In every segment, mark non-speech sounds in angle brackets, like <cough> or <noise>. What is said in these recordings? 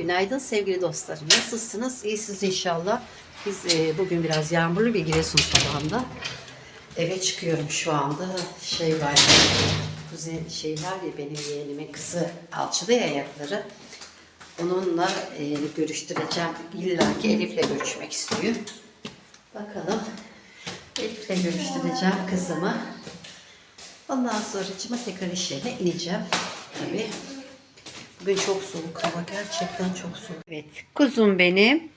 Günaydın sevgili dostlarım. Nasılsınız? İyisiniz inşallah. Biz e, bugün biraz yağmurlu bir Giresun sabahında eve çıkıyorum şu anda. Şey var, kuzen şeyler ya benim yeğenimin kızı alçılı ya ayakları. Onunla e, görüştüreceğim. İlla ki Elif'le görüşmek istiyor. Bakalım. Elif'le görüştüreceğim kızımı. Ondan sonra tekrar iş yerine ineceğim. Tabii. Bugün çok soğuk hava. Gerçekten çok soğuk. Evet. Kuzum benim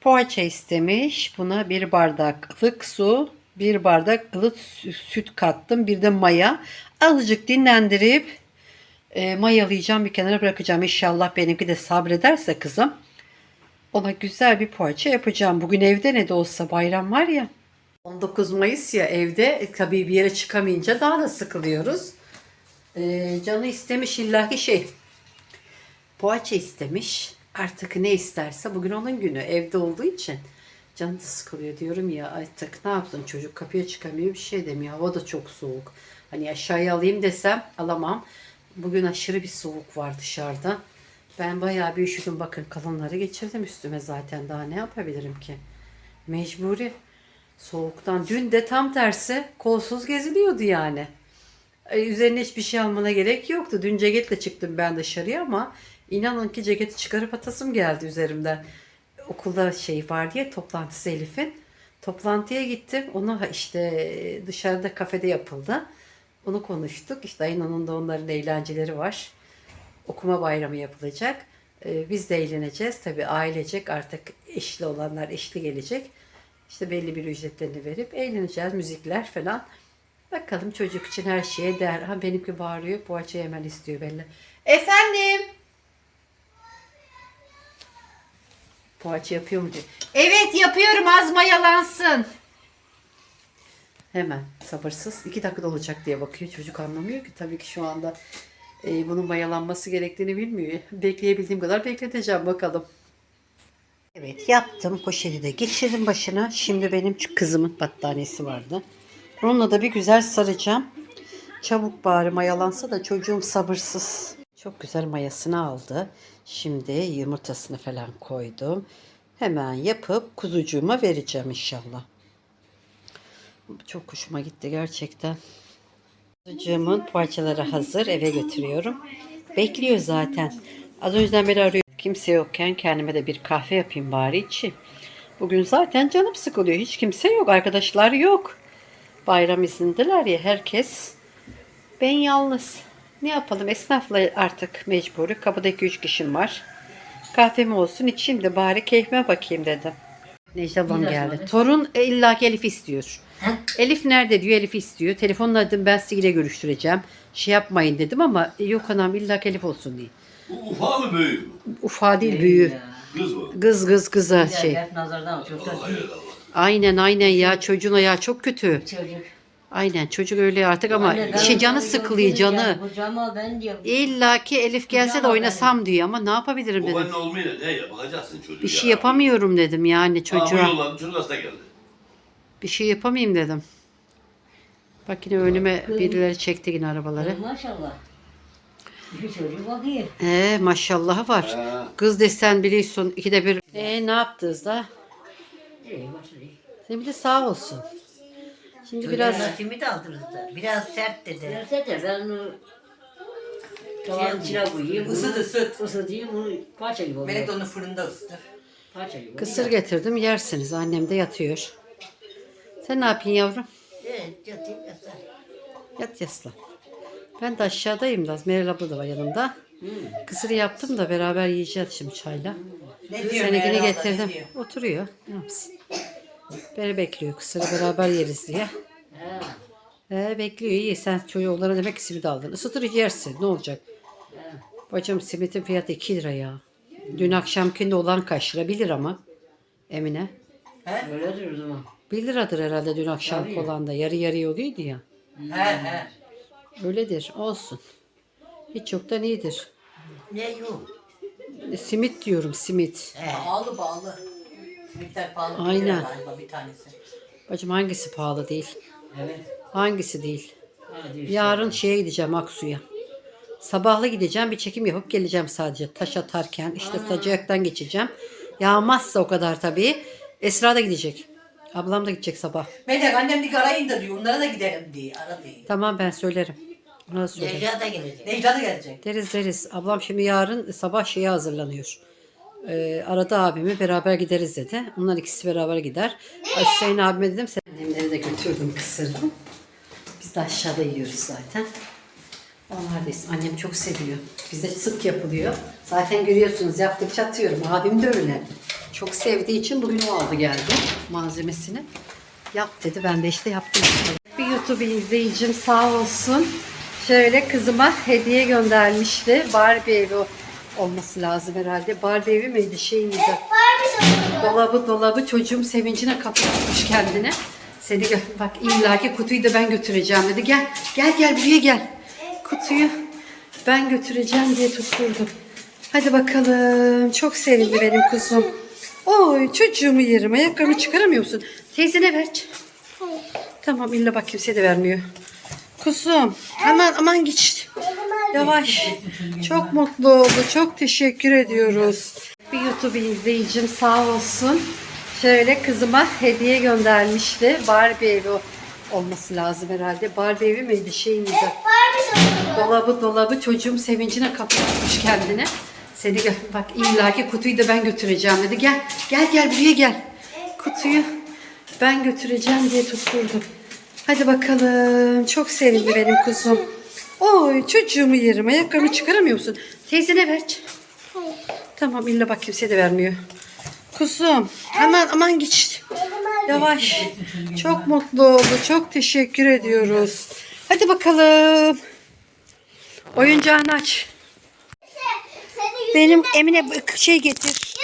poğaça istemiş. Buna bir bardaklık su, bir bardak ılık sü- süt kattım. Bir de maya. Azıcık dinlendirip e, mayalayacağım. Bir kenara bırakacağım. İnşallah benimki de sabrederse kızım. Ona güzel bir poğaça yapacağım. Bugün evde ne de olsa bayram var ya. 19 Mayıs ya evde. E, tabii bir yere çıkamayınca daha da sıkılıyoruz. E, canı istemiş illaki şey poğaça istemiş. Artık ne isterse bugün onun günü evde olduğu için canı sıkılıyor diyorum ya artık ne yapsın çocuk kapıya çıkamıyor bir şey demiyor. Hava da çok soğuk. Hani aşağıya alayım desem alamam. Bugün aşırı bir soğuk var dışarıda. Ben bayağı bir üşüdüm. Bakın kalınları geçirdim üstüme zaten. Daha ne yapabilirim ki? Mecburi. Soğuktan. Dün de tam tersi kolsuz geziliyordu yani. E, Üzerine hiçbir şey almana gerek yoktu. Dün ceketle çıktım ben dışarıya ama inanın ki ceketi çıkarıp atasım geldi üzerimden. Okulda şey var diye toplantısı Elif'in. Toplantıya gittim. Onu işte dışarıda kafede yapıldı. Onu konuştuk. İşte ayın onunda onların eğlenceleri var. Okuma bayramı yapılacak. E, Biz de eğleneceğiz. Tabii ailecek artık eşli olanlar eşli gelecek. İşte belli bir ücretlerini verip eğleneceğiz. Müzikler falan. Bakalım çocuk için her şeye değer. Ha benimki bağırıyor. Poğaça hemen istiyor belli. Efendim. Poğaça yapıyor mu diyor. Evet yapıyorum az mayalansın. Hemen sabırsız. iki dakikada olacak diye bakıyor. Çocuk anlamıyor ki tabii ki şu anda e, bunun mayalanması gerektiğini bilmiyor. Bekleyebildiğim kadar bekleteceğim bakalım. Evet yaptım. Poşeti de geçirdim başına. Şimdi benim kızımın battaniyesi vardı. Onunla da bir güzel saracağım. Çabuk bari mayalansa da çocuğum sabırsız. Çok güzel mayasını aldı. Şimdi yumurtasını falan koydum. Hemen yapıp kuzucuğuma vereceğim inşallah. Çok hoşuma gitti gerçekten. Kuzucuğumun poğaçaları hazır. Eve götürüyorum. Bekliyor zaten. Az önceden beri arıyor. Kimse yokken kendime de bir kahve yapayım bari içeyim. Bugün zaten canım sıkılıyor. Hiç kimse yok. Arkadaşlar yok. Bayram izindeler ya herkes. Ben yalnız. Ne yapalım esnafla artık mecburi. Kapıda 2-3 kişim var. Kahvemi olsun içeyim de bari keyfime bakayım dedim. Necla ablam geldi. Torun e, illa ki Elif istiyor. Elif nerede diyor Elif istiyor. Telefonla dedim ben sizinle görüştüreceğim. Şey yapmayın dedim ama e, yok anam illa ki Elif olsun diye. Bu Ufa mı büyük mü? Ufa değil büyüğü. Kız mı? Kız kız kıza Şey. Hep nazardan Hayır Allah. Aynen aynen ya çocuğun ayağı çok kötü. çocuk. Aynen çocuk öyle artık ama Anne, ben şey canı sıkılıyor ya, canı. Ben diyorum. İlla ki Elif gelse de oynasam diyor ama ne yapabilirim Bu dedim. anne olmayınca ne yapacaksın çocuğu Bir şey yapamıyorum dedim yani Çocuğa. çocuğa. bu yoldan çocuk hasta geldi. Bir şey yapamayayım dedim. Bak yine önüme birileri çekti yine arabaları. Maşallah. Bir çocuk bakıyor. Ee maşallahı var. Ha. Kız desen biliyorsun ikide bir. Ee ne yaptınız da? İyi başlıyor. Sen bir de sağ olsun. Şimdi biraz Simit aldınız da. Biraz sert dedi. Derse de ben onu tavanın içine koyayım. Isıt ısıt. Isıtayım bunu parça gibi oluyor. Melek de onu fırında ısıtır. Parça gibi. kısır getirdim yersiniz. Annem de yatıyor. Sen ne yapıyorsun yavrum? Evet yatayım yatar. Yat yaslan. Ben de aşağıdayım da. Meral abla da var yanımda. Kısır yaptım da beraber yiyeceğiz şimdi çayla. Ne diyor Seninkini Meral abla, ne getirdim. diyor? Oturuyor. Ne yapsın? Beni bekliyor kısırı beraber yeriz diye. Ha. Ee, bekliyor iyi. Sen çocuklara demek ki simit aldın. Isıtır yersin. Ne olacak? Bacım simitin fiyatı 2 lira ya. Dün akşamkinde olan kaç lira? 1 lira ama. Emine. Öyledir o zaman. 1 liradır herhalde dün akşam olan da. Yarı yarıya oluyordu ya. He he. Öyledir. Olsun. Hiç yoktan iyidir. Ne yok? E, Simit diyorum simit. Pahalı bağlı. Simitler pahalı. Aynen. bir lira Galiba bir tanesi. Bacım hangisi pahalı değil? Evet. Hangisi değil? Hadi işte. Yarın şeye gideceğim Aksu'ya. Sabahla gideceğim bir çekim yapıp geleceğim sadece. Taş atarken işte sacayaktan geçeceğim. Yağmazsa o kadar tabii. Esra da gidecek. Ablam da gidecek sabah. Melek annem bir arayın da diyor. Onlara da gidelim diye. Ara diye. Tamam ben söylerim. Ona da söylerim. Necla da gelecek. Necla da gelecek. Deriz deriz. Ablam şimdi yarın sabah şeye hazırlanıyor. Ee, arada abimi beraber gideriz dedi. Onlar ikisi beraber gider. Hüseyin abime dedim. Sen... Annemleri de götürdüm kısırdım. Biz de aşağıda yiyoruz zaten. Onlar da annem çok seviyor. Bizde sık yapılıyor. Zaten görüyorsunuz yaptıkça atıyorum. Abim de öyle. Çok sevdiği için bugün o aldı geldi malzemesini. Yap dedi. Ben de işte yaptım. Bir YouTube izleyicim sağ olsun. Şöyle kızıma hediye göndermişti. Barbie evi olması lazım herhalde. Barbie evi miydi şey miydi? Dolabı dolabı çocuğum sevincine kapatmış kendine. Seni gö- bak illaki kutuyu da ben götüreceğim dedi. Gel gel gel buraya gel. Kutuyu ben götüreceğim diye tutturdum. Hadi bakalım. Çok sevindi benim kuzum. Oy çocuğumu yerim. Ayakkabımı çıkaramıyor musun? Teyzene ver. Tamam illa bak kimse de vermiyor. Kuzum aman aman git. Yavaş. Çok mutlu oldu. Çok teşekkür ediyoruz. Bir YouTube izleyicim sağ olsun. Şöyle kızıma hediye göndermişti. Barbie evi olması lazım herhalde. Barbie evi miydi şey miydi? Dolabı dolabı çocuğum sevincine kapatmış kendine. Seni gö- bak illaki kutuyu da ben götüreceğim dedi. Gel gel gel buraya gel. Kutuyu ben götüreceğim diye tutturdum. Hadi bakalım. Çok sevindi benim kuzum. Oy çocuğumu yerim. Ayakkabımı çıkaramıyor musun? Teyzene ver. Tamam illa bak kimse de vermiyor. Kuzum aman aman git. Yavaş. Çok mutlu oldu. Çok teşekkür ediyoruz. Hadi bakalım. Oyuncağını aç. Benim Emine şey getir.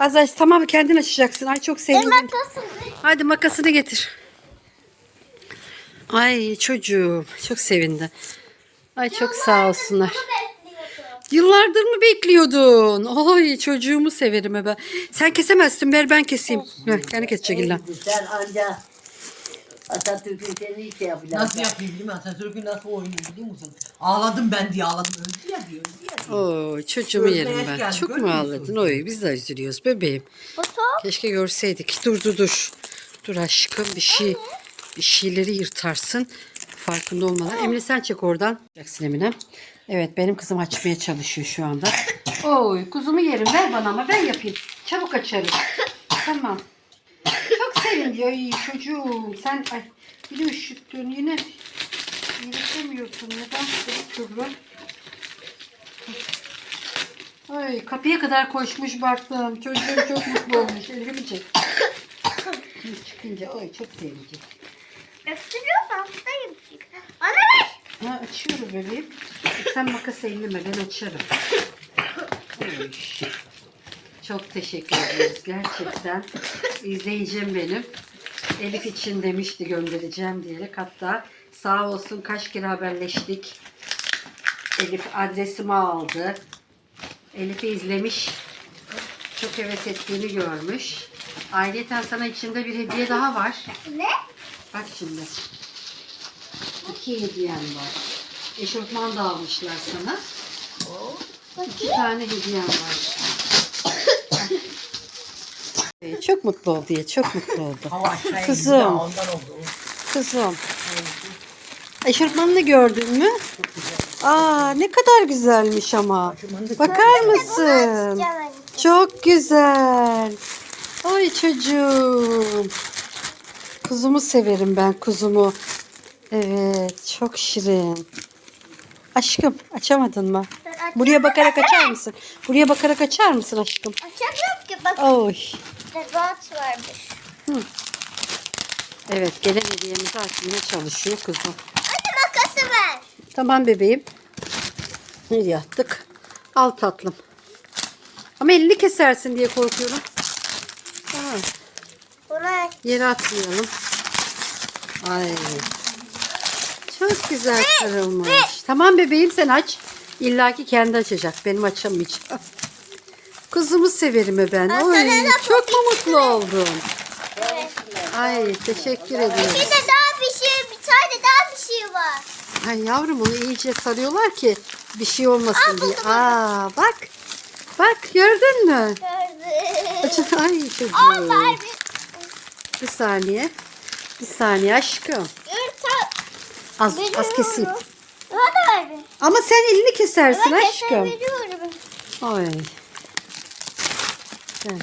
Az aç. Tamam kendin açacaksın. Ay çok sevindim. Hadi makasını getir. Ay çocuğum çok sevindi. Ay çok sağ olsunlar. Yıllardır mı bekliyordun? Ay çocuğumu severim ben. Sen kesemezsin ver ben keseyim. Ver, kendi kesecek illa. Sen anca Atatürk'ün seni şey yapacaksın. Nasıl yapayım biliyor musun? Atatürk'ü nasıl oynuyor biliyor musun? Ağladım ben diye ağladım. Öldü ya diyor. öldü ya diyor. Oy çocuğumu Görmeye yerim ben. geldi, Çok mu görmüyor ağladın? Oy biz de üzülüyoruz bebeğim. Keşke görseydik. Dur dur dur. Dur aşkım bir şey bir şeyleri yırtarsın. Farkında olmadan. Emine sen çek oradan. Yaksın Emine. Evet benim kızım açmaya çalışıyor şu anda. Oy kuzumu yerim ver bana ama ben yapayım. Çabuk açarım. Tamam. Çok sevindi. Ay çocuğum sen ay, yine üşüttün yine. Yürütemiyorsun. Neden? Kübra. Ay kapıya kadar koşmuş baktım. Çocuğum çok mutlu olmuş. Elimi çek. Şimdi çıkınca ay çok sevinecek. Öptürüyorum çünkü. Bana ver. Ha açıyorum bebeğim. Sen makas elleme ben açarım. Oy. Çok teşekkür ederiz gerçekten. İzleyicim benim. Elif için demişti göndereceğim diyerek. Hatta sağ olsun kaç kere haberleştik. Elif adresimi aldı. Elif'i izlemiş. Çok heves ettiğini görmüş. Ayrıca sana içinde bir hediye daha var. Ne? Bak şimdi. İki hediyem var. Eşofman da almışlar sana. İki tane hediyem var. <laughs> Çok mutlu oldu ya, çok mutlu oldu. Kızım. ondan oldu. Kızım. Eşofmanını gördün mü? Aa ne kadar güzelmiş ama. Bakar mısın? Çok güzel. Ay çocuğum. Kuzumu severim ben kuzumu. Evet çok şirin. Aşkım açamadın mı? Buraya bakarak açar mısın? Buraya bakarak açar mısın aşkım? Açamıyorum ki bak Oy. rahat varmış. Evet gelen hediyemizi açmaya çalışıyor kuzum. Hadi makası ver. Tamam bebeğim. Nereye attık? Al tatlım. Ama elini kesersin diye korkuyorum. Buna Yere atmayalım. Ay. Çok güzel kırılmış. Tamam bebeğim sen aç. İlla ki kendi açacak. Benim açamayacağım. Kuzumu severim e ben. Oy, sana da çok mu mutlu oldum? Ay teşekkür bir ederim. de daha bir şey, bir tane daha bir şey var. Ay yavrum onu iyice sarıyorlar ki Bir şey olmasın diye. Aa bak. Bak gördün mü? Gördüm. Ay çocuğum. Bir saniye. Bir saniye aşkım. Yurtta Az, az keseyim. Bana. Ama sen elini kesersin Ben aşkım. kesebiliyorum. Ay. Gel.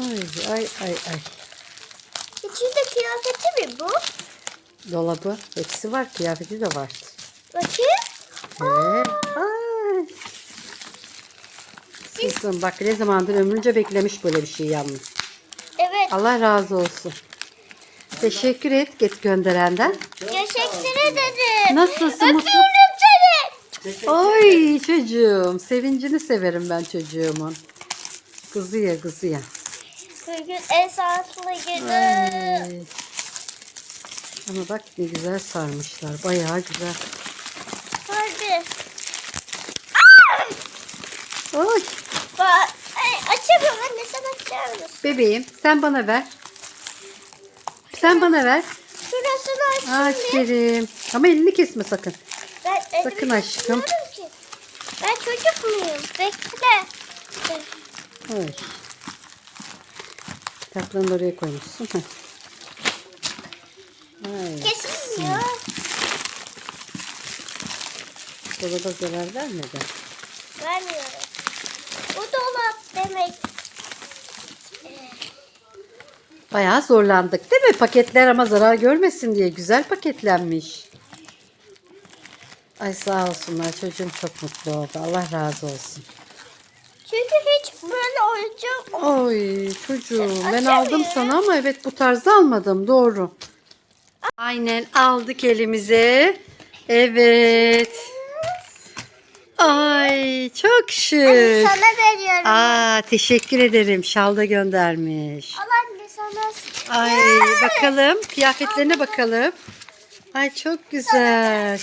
Ay ay ay ay. İçinde kıyafeti mi bu? Dolabı hepsi var. Kıyafeti de var. Bakayım. Evet. Ay. Kızım bak ne zamandır ömrünce beklemiş böyle bir şey yalnız. Evet. Allah razı olsun. Teşekkür et get gönderenden. Nasılsın? Mutlu? Öpüyorum seni. Ay çocuğum. Sevincini severim ben çocuğumun. Kızıyor kızıyor. Bugün esaslı günü. Ay. Ama bak ne güzel sarmışlar. Bayağı güzel. Hadi. Oy. Ba- Ay, açamıyorum anne sen açar mısın? Bebeğim sen bana ver. Sen bana ver. Şurasını açsın diye. Aferin. Ama elini kesme sakın. Ben elimi Sakın aşkım. Ki. Ben çocuk muyum? Bekle. Oy. Kitaplarını oraya koymuşsun. Heh. Ay. Kesilmiyor. Dolaba zarar vermedi. Vermiyorum. Bu dolap demek. Bayağı zorlandık değil mi? Paketler ama zarar görmesin diye güzel paketlenmiş. Ay sağ olsunlar çocuğum çok mutlu oldu. Allah razı olsun. Çünkü hiç böyle oyuncak Oy çocuğum ben Açamıyorum. aldım sana ama evet bu tarzda almadım doğru. Aynen aldık elimize. Evet. Ay çok şık. sana veriyorum. Aa teşekkür ederim. Şal da göndermiş. Al anne sana. Ay bakalım kıyafetlerine bakalım. Ay çok güzel.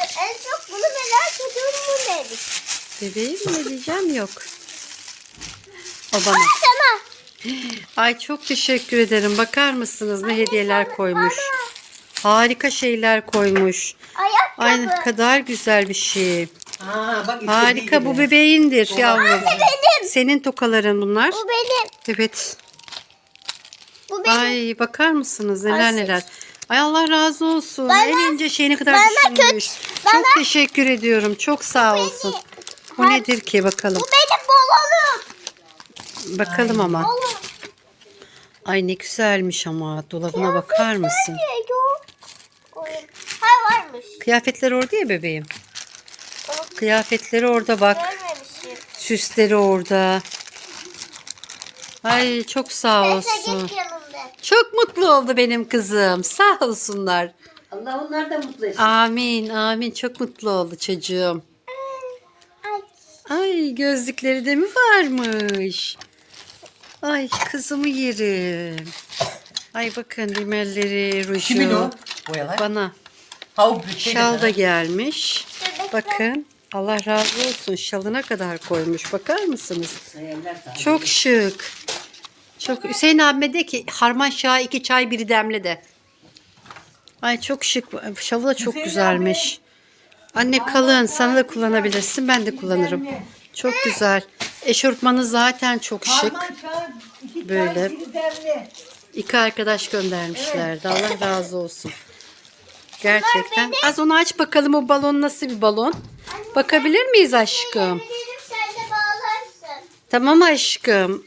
En çok bunu merak ediyorum bu neymiş? Bebeğim ne diyeceğim yok. O bana. Sana. Ay çok teşekkür ederim. Bakar mısınız ne hediyeler koymuş. Harika şeyler koymuş. Ayakkabı. Ay ne kadar güzel bir şey. Aa bak Harika bu bebeğindir yavrum. benim. Senin tokaların bunlar. Bu benim. Evet. Bu benim. Ay bakar mısınız neler Ay, neler. Ay Allah razı olsun. Bana- en ince şeyine kadar bana düşünmüş. kötü- bana- Çok teşekkür ediyorum. Çok sağ olsun. Bu nedir ki bakalım. Bu benim balonum. Bakalım ama. Balon. Ay ne güzelmiş ama. Dolabına bakar mısın? Ha varmış. Kıyafetler orada ya bebeğim. Kıyafetleri orada bak. Görmemişim. Süsleri orada. Ay çok sağ olsun. Çok mutlu oldu benim kızım. Sağ olsunlar. Allah onlar da mutlu etsin. Amin amin. Çok mutlu oldu çocuğum. Ay. Gözlükleri de mi varmış? Ay kızımı yerim. Ay bakın rimelleri, ruju. Kimin o? Boyalar. Bana. Ha Şal da gelmiş. Bakın. Allah razı olsun. Şalına kadar koymuş. Bakar mısınız? Çok şık. Çok Hüseyin abime de ki harman şaha iki çay biri demle de. Ay çok şık. Şalı da çok Hüseyin güzelmiş. Anne kalın. Sana da kullanabilirsin. Ben de kullanırım. Çok güzel. Eşortmanı zaten çok şık. Böyle. İki arkadaş göndermişlerdi. Allah razı olsun. Gerçekten. Az onu aç bakalım o balon nasıl bir balon. Bakabilir miyiz aşkım? Tamam aşkım.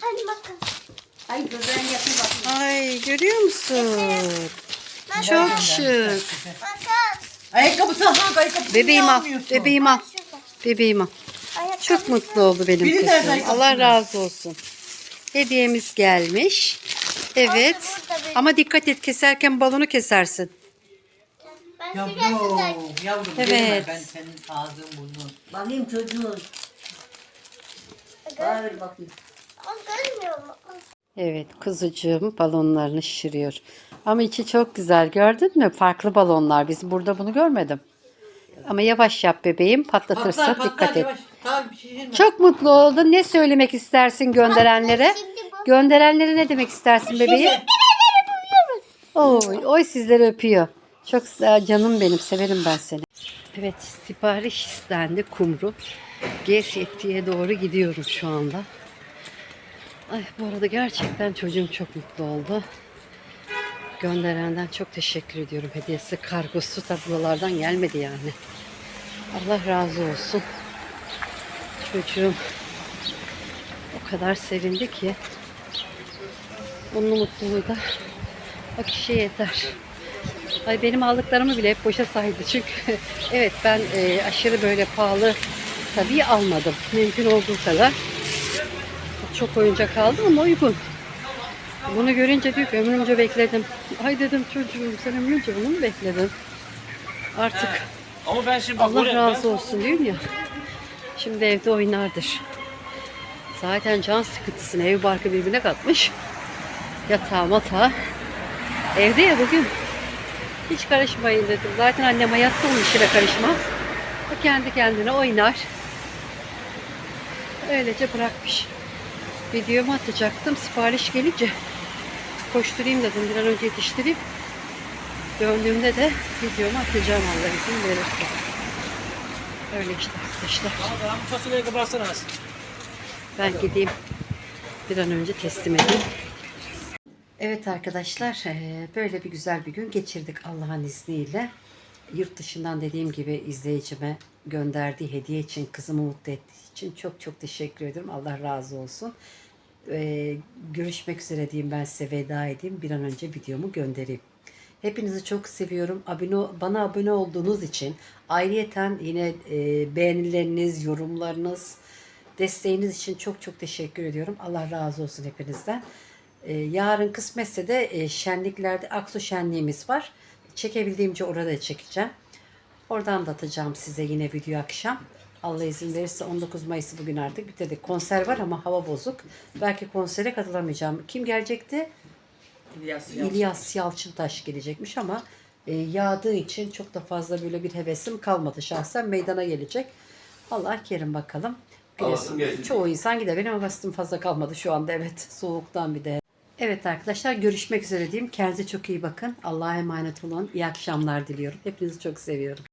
Ay ben yapayım bakayım. Ay görüyor musun? Çok şık. Ayakkabısı ha ayakkabısı Bebeğim al. Bebeğim al. Bebeğim al. Çok mutlu oldu benim Biri nerede kızım. Allah razı olsun. Hediyemiz gelmiş. Evet. burada benim. Ama dikkat et keserken balonu kesersin. Ben. Yavrum, yavrum. Evet. Evet. Ben senin ağzın burnun. Bakayım çocuğum. Bağır bakayım. O görmüyor mu? Evet kuzucuğum balonlarını şişiriyor. Ama içi çok güzel gördün mü? Farklı balonlar. Biz burada bunu görmedim. Ama yavaş yap bebeğim patlatırsa Patlar, dikkat patlar, et. yavaş. Tamam, şişirme. Çok mutlu oldun. Ne söylemek istersin gönderenlere? Şimdi bu. Gönderenlere ne demek istersin bebeğim? Oy, oy sizleri öpüyor. Çok güzel canım benim. Severim ben seni. Evet sipariş istendi kumru. G7'ye doğru gidiyorum şu anda. Ay bu arada gerçekten çocuğum çok mutlu oldu. Gönderenden çok teşekkür ediyorum. Hediyesi kargosu tablolardan gelmedi yani. Allah razı olsun. Çocuğum o kadar sevindi ki onun mutluluğu da o kişiye yeter. Ay benim aldıklarımı bile hep boşa saydı. Çünkü <laughs> evet ben e, aşırı böyle pahalı tabii almadım. Mümkün olduğu kadar. Çok oyuncak aldım ama uygun. Bunu görünce diyor ki ömrümce bekledim. Ay dedim çocuğum sen ömrümce bunu mu bekledin? Artık Ama ben şimdi bak Allah oraya- razı olsun diyorum ya. Şimdi evde oynardır. Zaten can sıkıntısını ev barkı birbirine katmış. Yatağı matağı. Evde ya bugün. Hiç karışmayın dedim. Zaten annem hayatta onun işine karışmaz. O kendi kendine oynar. Öylece bırakmış. Videomu atacaktım. Sipariş gelince koşturayım dedim. Bir an önce yetiştireyim. Döndüğümde de videomu atacağım Allah izin verirse. Öyle işte arkadaşlar. Kapatsana az. Ben gideyim. Bir an önce teslim edeyim. Evet arkadaşlar böyle bir güzel bir gün geçirdik Allah'ın izniyle. Yurt dışından dediğim gibi izleyicime gönderdiği hediye için, kızımı mutlu ettiği için çok çok teşekkür ederim. Allah razı olsun. Eee, görüşmek üzere diyeyim ben size veda edeyim. Bir an önce videomu göndereyim. Hepinizi çok seviyorum. Abone, bana abone olduğunuz için ayrıyeten yine e, beğenileriniz, yorumlarınız, desteğiniz için çok çok teşekkür ediyorum. Allah razı olsun hepinizden. E, yarın kısmetse de e, şenliklerde Aksu şenliğimiz var. Çekebildiğimce orada çekeceğim. Oradan da atacağım size yine video akşam. Allah izin verirse 19 Mayıs'ı bugün artık bitirdik. Konser var ama hava bozuk. Belki konsere katılamayacağım. Kim gelecekti? İlyas İlyas Yalçıntaş gelecekmiş ama e, yağdığı için çok da fazla böyle bir hevesim kalmadı şahsen meydana gelecek. Allah kerim bakalım. Çoğu insan gider. Benim havasım fazla kalmadı şu anda evet. Soğuktan bir de. Evet arkadaşlar görüşmek üzere diyeyim. Kendinize çok iyi bakın. Allah'a emanet olun. İyi akşamlar diliyorum. Hepinizi çok seviyorum.